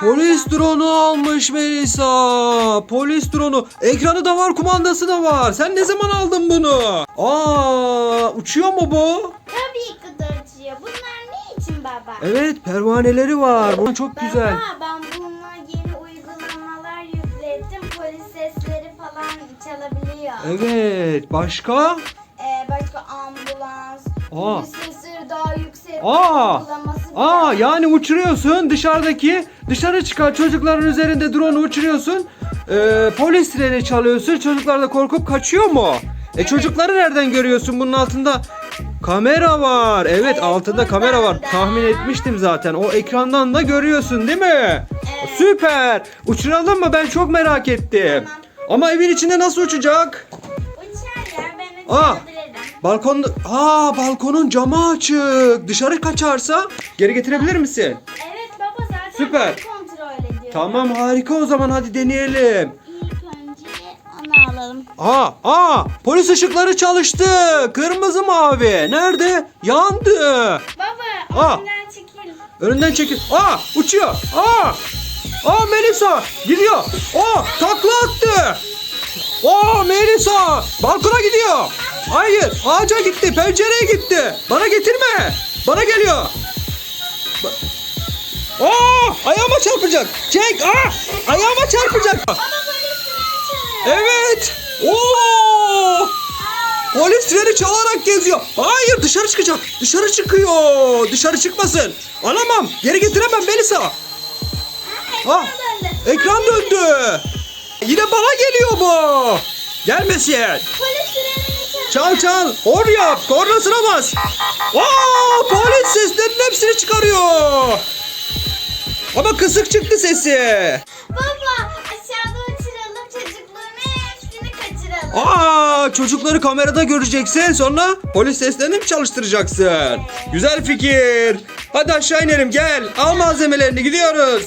Polis drone'u almış Melisa. Polis drone'u. Ekranı da var, kumandası da var. Sen ne zaman aldın bunu? Aa, uçuyor mu bu? Tabii ki de uçuyor. Bunlar ne için baba? Evet, pervaneleri var. Bu çok güzel. Baba ben bununla yeni uygulamalar yükledim. Polis sesleri falan çalabiliyor. Evet, başka? Ee, başka ambulans, Aa. polis sesleri daha yüksek Aa. uygulaması Aa, yani uçuruyorsun dışarıdaki dışarı çıkan çocukların üzerinde drone uçuruyorsun. Ee, polis sireni çalıyorsun. Çocuklar da korkup kaçıyor mu? E çocukları nereden görüyorsun? Bunun altında kamera var. Evet, Evet, altında kamera var. da. Tahmin etmiştim zaten. O ekrandan da görüyorsun değil mi? Evet. Süper. Uçuralım mı? Ben çok merak ettim. Tamam. Ama evin içinde nasıl uçacak? Uçar ya ben Aa. Uçabilirim. Balkon Aa balkonun camı açık. Dışarı kaçarsa geri getirebilir misin? Evet baba zaten Süper. ben kontrol ediyorum. Tamam harika o zaman hadi deneyelim. İlk önce onu alalım. Aa aa polis ışıkları çalıştı. Kırmızı mavi. Nerede? Yandı. Baba Aa. önden çekil. Önünden çekil. Aa uçuyor. Aa. Aa Melisa gidiyor. Aa takla attı. Aa Melisa balkona gidiyor. Hayır ağaca gitti pencereye gitti. Bana getirme. Bana geliyor. Ba- Aa ayağıma çarpacak. Çek. Aa ayağıma çarpacak. Evet. Oo! Polis treni çalarak geziyor. Hayır dışarı çıkacak. Dışarı çıkıyor. Dışarı çıkmasın. Alamam. Geri getiremem Melisa. Ha, Ah, ekran döndü. ekran döndü. Yine bana geliyor bu. Gelmesin. Polis çalıyor. Çal çal. Hor yap. Kornasına bas. Aa, polis seslerinin hepsini çıkarıyor. Ama kısık çıktı sesi. Baba aşağıda uçuralım çocukların hepsini kaçıralım. Aa, çocukları kamerada göreceksin. Sonra polis seslerini mi çalıştıracaksın? Güzel fikir. Hadi aşağı inelim gel. Al malzemelerini gidiyoruz.